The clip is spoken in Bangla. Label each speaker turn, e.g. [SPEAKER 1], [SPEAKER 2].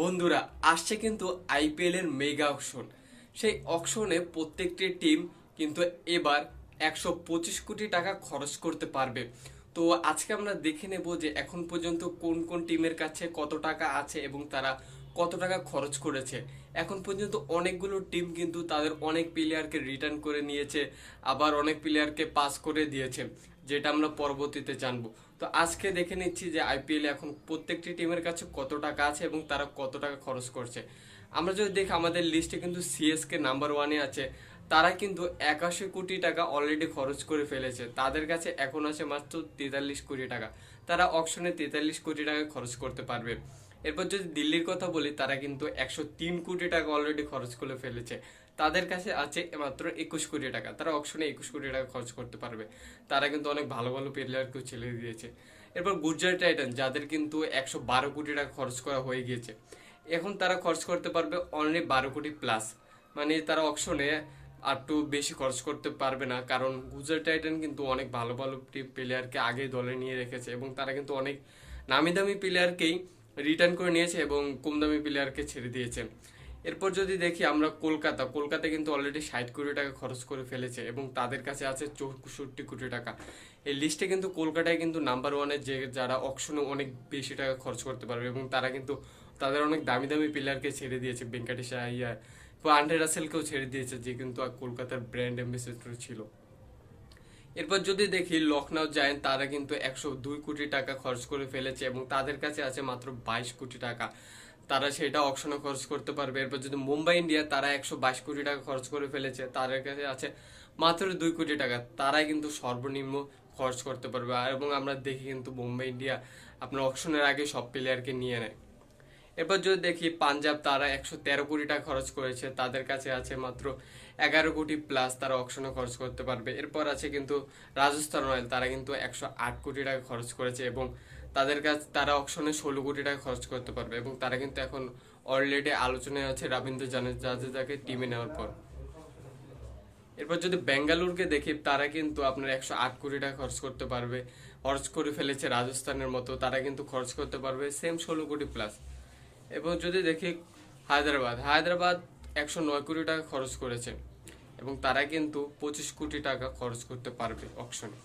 [SPEAKER 1] বন্ধুরা, আসছে কিন্তু আইপিএল এর মেগা অকশন। সেই অকশনে প্রত্যেকটি টিম কিন্তু এবার একশো পঁচিশ কোটি টাকা খরচ করতে পারবে। তো আজকে আমরা দেখে নেব যে এখন পর্যন্ত কোন কোন টিমের কাছে কত টাকা আছে এবং তারা কত টাকা খরচ করেছে। এখন পর্যন্ত অনেকগুলো টিম কিন্তু তাদের অনেক প্লেয়ারকে রিটার্ন করে নিয়েছে, আবার অনেক প্লেয়ারকে পাস করে দিয়েছে। যেটা আমরা পরবর্তীতে জানব। তো আজকে দেখে নিচ্ছি যে আইপিএল এখন প্রত্যেকটি টিমের কাছে কত টাকা আছে এবং তারা কত টাকা খরচ করছে। আমরা যদি দেখি, আমাদের লিস্টে কিন্তু সিএসকে নাম্বার ওয়ানে আছে। তারা কিন্তু একাশি কোটি টাকা অলরেডি খরচ করে ফেলেছে। তাদের কাছে এখন আছে মাত্র তেতাল্লিশ কোটি টাকা। তারা অকশনে তেতাল্লিশ কোটি টাকা খরচ করতে পারবে। এরপর যদি দিল্লির কথা বলি, তারা কিন্তু একশো তিন কোটি টাকা অলরেডি খরচ করে ফেলেছে। তাদের কাছে আছে মাত্র একুশ কোটি টাকা। তারা অকশনে একুশ কোটি টাকা খরচ করতে পারবে। তারা কিন্তু অনেক ভালো ভালো প্লেয়ারকেও ছেড়ে দিয়েছে। এরপর গুজরাট টাইটান যাদের কিন্তু একশো বারো কোটি টাকা খরচ করা হয়ে গিয়েছে। এখন তারা খরচ করতে পারবে অনলি বারো কোটি প্লাস মানে তারা অকশনে আর একটু বেশি খরচ করতে পারবে না। কারণ গুজরাট টাইটান কিন্তু অনেক ভালো ভালো প্লেয়ারকে আগে দলে নিয়ে রেখেছে এবং তারা কিন্তু অনেক নামি দামি প্লেয়ারকেই রিটার্ন করে নিয়েছে এবং কম দামি প্লেয়ারকে ছেড়ে দিয়েছে। এরপর যদি দেখি আমরা কলকাতা কলকাতা কিন্তু অলরেডি ষাট কোটি টাকা খরচ করে ফেলেছে এবং তাদের কাছে আছে চৌষট্টি কোটি টাকা। এই লিস্টে কিন্তু কলকাতায় কিন্তু নাম্বার ওয়ানে যে যারা অকশনে অনেক বেশি টাকা খরচ করতে পারবে এবং তারা কিন্তু তাদের অনেক দামি দামি প্লেয়ারকে ছেড়ে দিয়েছে ভেঙ্কাটেশ আইয়ার আন্ডার রাসেলকেও ছেড়ে দিয়েছে, যে কিন্তু কলকাতার ব্র্যান্ড অ্যাম্বাসেডর ছিল। এরপর যদি দেখি লখনৌ জায়েন্ট, তারা কিন্তু একশো দুই কোটি টাকা খরচ করে ফেলেছে এবং তাদের কাছে আছে মাত্র বাইশ কোটি টাকা। তারা সেটা অকশনে খরচ করতে পারবে। এরপর যদি মুম্বাই, ইন্ডিয়া, তারা একশো বাইশ কোটি টাকা খরচ করে ফেলেছে, তাদের কাছে আছে মাত্র দুই কোটি টাকা। তারাই কিন্তু সর্বনিম্ন খরচ করতে পারবে। এবং আমরা দেখি কিন্তু মুম্বাই, ইন্ডিয়া আপনার অকশনের আগে সব প্লেয়ারকে নিয়ে নেয়। এরপর যদি দেখি পাঞ্জাব, তারা একশো তেরো কোটি টাকা খরচ করেছে, তাদের কাছে আছে মাত্র এগারো কোটি প্লাস তারা অকশনে খরচ করতে পারবে। এরপর আছে কিন্তু রাজস্থান রয়্যাল, তারা কিন্তু একশো আট কোটি টাকা খরচ করেছে এবং তাদের কাছে, তারা অকশনে ষোলো কোটি টাকা খরচ করতে পারবে এবং তারা কিন্তু এখন অলরেডি আলোচনায় আছে রবীন্দ্র জাদেজাকে টিমে নেওয়ার পর। এরপর যদি বেঙ্গালুরুকে দেখি, তারা কিন্তু আপনার একশো আট কোটি টাকা খরচ করতে পারবে। খরচ করে ফেলেছে রাজস্থানের মতো, তারা কিন্তু খরচ করতে পারবে সেম ষোলো কোটি প্লাস এবং যদি দেখি হায়দ্রাবাদ হায়দ্রাবাদ একশো নয় কোটি টাকা খরচ করেছে এবং তারা কিন্তু পঁচিশ কোটি টাকা খরচ করতে পারবে অকশনে